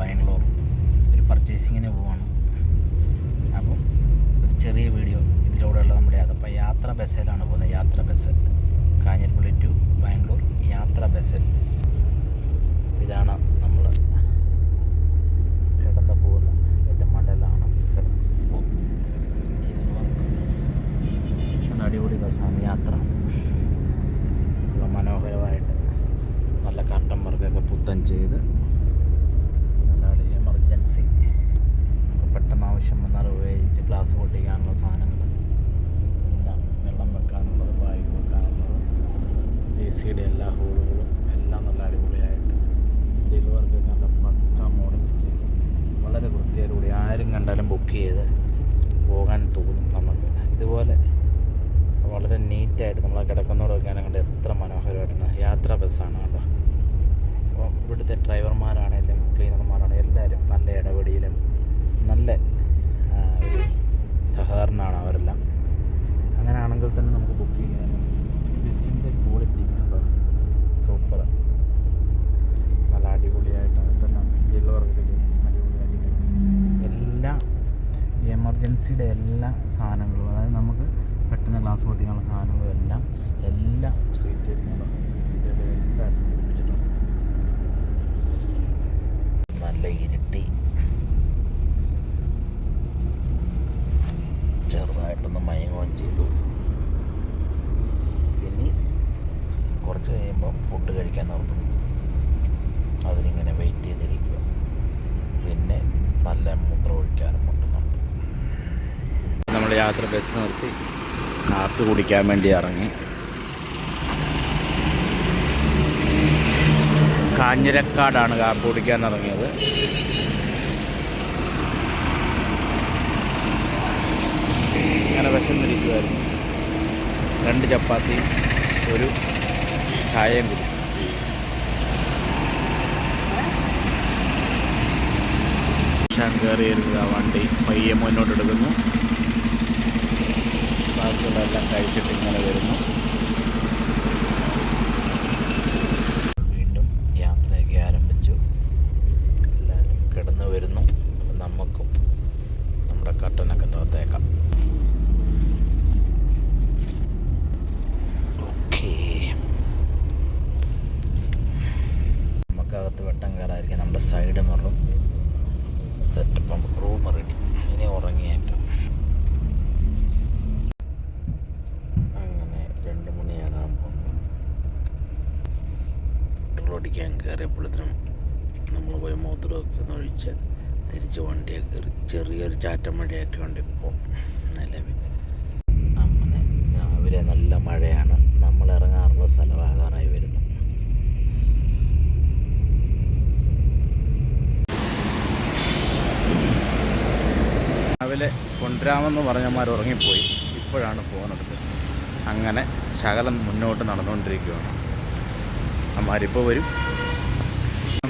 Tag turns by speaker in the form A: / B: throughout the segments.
A: ബാംഗ്ലൂർ ഒരു പർച്ചേസിങ്ങിന് പോവാണ്. അപ്പം ഒരു ചെറിയ വീഡിയോ ഇതിലൂടെയുള്ള നമ്മുടെ അതപ്പോൾ യാത്ര ബസ്സിലാണ് പോകുന്നത്. യാത്ര ബസ് കാഞ്ഞിരപ്പള്ളി ടു ബാംഗ്ലൂർ. യാത്ര ബസ്. ഇതാണ് നമ്മൾ കിടന്ന് പോകുന്ന എന്റെ മണ്ടലാണ് കിടന്ന് അടിപൊളി ബസ്സാണ് യാത്ര. മനോഹരമായിട്ട് നല്ല കർട്ടൻ വർക്കൊക്കെ പുത്തൻ ചെയ്ത് എമർജൻസി പെട്ടെന്ന് ആവശ്യം വന്നാൽ ഉപയോഗിച്ച് ഗ്ലാസ് പൊട്ടിക്കാനുള്ള സാധനങ്ങൾ. എല്ലാം വെള്ളം വെക്കാനുള്ളത് ബാഗ് വെക്കാനുള്ളത് എ സിയുടെ എല്ലാ ഹോളുകളും എല്ലാം നല്ല അടിപൊളിയായിട്ട് വർക്കൊക്കെ നല്ല പക്ക മോഡൽ ചെയ്ത് വളരെ വൃത്തിയോടുകൂടി ആരും കണ്ടാലും ബുക്ക് ചെയ്ത് പോകാൻ തോന്നും നമുക്ക്. ഇതുപോലെ വളരെ നീറ്റായിട്ട് നമ്മൾ കിടക്കുന്നതോടൊക്കെയാണ് കണ്ട് എത്ര മനോഹരമായിട്ടുണ്ട് യാത്രാ ബസ്സാണ് കേട്ടോ അപ്പോൾ ഇവിടുത്തെ ഡ്രൈവർമാരാണെങ്കിലും ക്ലീനർമാരാണെങ്കിലും എല്ലാവരും നല്ല ഇടപെടിയിലും നല്ല ആ, ഒരു സഹകരണമാണ് അവരെല്ലാം അങ്ങനെയാണെങ്കിൽ തന്നെ നമുക്ക് ബുക്ക് ചെയ്യാനും ബസ്സിന്റെ ക്വാളിറ്റി കേട്ടോ സൂപ്പർ നല്ല അടിപൊളിയായിട്ട് അതെല്ലാം ഇന്ത്യയിലുള്ളവർക്ക് അടിപൊളിയായിട്ട് എല്ലാ എമർജൻസിയുടെ എല്ലാ സാധനങ്ങളും അതായത് നമുക്ക് പെട്ടെന്ന് ഗ്ലാസ് പൊട്ടിക്കാനുള്ള സാധനങ്ങളും എല്ലാം എല്ലാ സീറ്റ് നല്ല ഇരുട്ടി. ചെറുതായിട്ടൊന്ന് മയങ്ങുകയും ചെയ്തു. ഇനി കുറച്ച് കഴിയുമ്പോൾ ഫുഡ് കഴിക്കാൻ നിർത്തും. അതിനിങ്ങനെ വെയിറ്റ് ചെയ്തിരിക്കുക. പിന്നെ നല്ല മൂത്രം ഒഴിക്കാനും മുട്ടുന്നുണ്ട് യാത്ര ബസ് നിർത്തി കാപ്പി കുടിക്കാൻ വേണ്ടി ഇറങ്ങി. കാഞ്ഞിരക്കാടാണ് കാപ്പി കുടിക്കാൻ ഇറങ്ങിയത്. ഇങ്ങനെ വിശന്നിരിക്കുമായിരുന്നു രണ്ട് ചപ്പാത്തി ഒരു ചായയും കുടി. കയറിയിരുന്നത് വണ്ടി. പയ്യെ മുന്നോട്ട് എടുക്കുന്നു. ബാക്കിയുള്ളതെല്ലാം കഴിച്ചിട്ട് ഇങ്ങനെ വരുന്നു. വീണ്ടും യാത്രയൊക്കെ ആരംഭിച്ചു. എല്ലാവരും കിടന്നു വരുന്നു. നമുക്കും നമ്മുടെ കട്ടനൊക്കെ തോത്തേക്കാം ഓക്കേ. നമുക്കകത്ത് വെട്ടം കയറാതിരിക്കാൻ നമ്മുടെ സൈഡ് നിറും സെറ്റപ്പം റൂം റെഡി ഇനി ഉറങ്ങിയേക്കാം അങ്ങനെ രണ്ട് മണിയാകാകുമ്പോൾ പെട്രോളടിക്കാൻ കയറിയപ്പോഴത്തേനും നമ്മൾ പോയി മൂത്രമൊക്കെ ഒന്ന് ഒഴിച്ച് തിരിച്ച് വണ്ടിയൊക്കെ കയറി ചെറിയൊരു ചാറ്റം മഴയൊക്കെ ഉണ്ട് ഇപ്പോൾ നിലവിൽ. അങ്ങനെ രാവിലെ നല്ല മഴയാണ്. നമ്മൾ ഇറങ്ങാറുള്ള സ്ഥലമാകാറായി വരുന്നു. രാവിലെ കൊണ്ടുവരാമെന്ന് പറഞ്ഞമാർ ഉറങ്ങിപ്പോയി. ഇപ്പോഴാണ് പോകുന്നത് അങ്ങനെ ശകലം മുന്നോട്ട് നടന്നുകൊണ്ടിരിക്കുകയാണ്. അമ്മാരിപ്പോൾ വരും.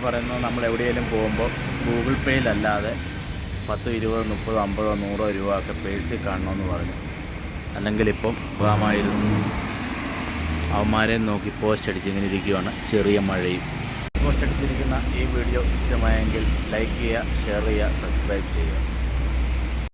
A: പറയുന്നത് നമ്മൾ എവിടെയെങ്കിലും പോകുമ്പോൾ ഗൂഗിൾ പേയിലല്ലാതെ പത്തോ ഇരുപതോ മുപ്പതോ അമ്പതോ നൂറോ രൂപ ഒക്കെ പേഴ്സിൽ കാണണമെന്ന് പറഞ്ഞു. അല്ലെങ്കിൽ ഇപ്പം പോകാമായിരുന്നു അവന്മാരെ നോക്കി പോസ്റ്റ് അടിച്ചിങ്ങനെ ഇരിക്കുകയാണ് ചെറിയ മഴയും. പോസ്റ്റ് അടിച്ചിരിക്കുന്ന ഈ വീഡിയോ ഇഷ്ടമായെങ്കിൽ ലൈക്ക് ചെയ്യുക ഷെയർ ചെയ്യുക സബ്സ്ക്രൈബ് ചെയ്യുക.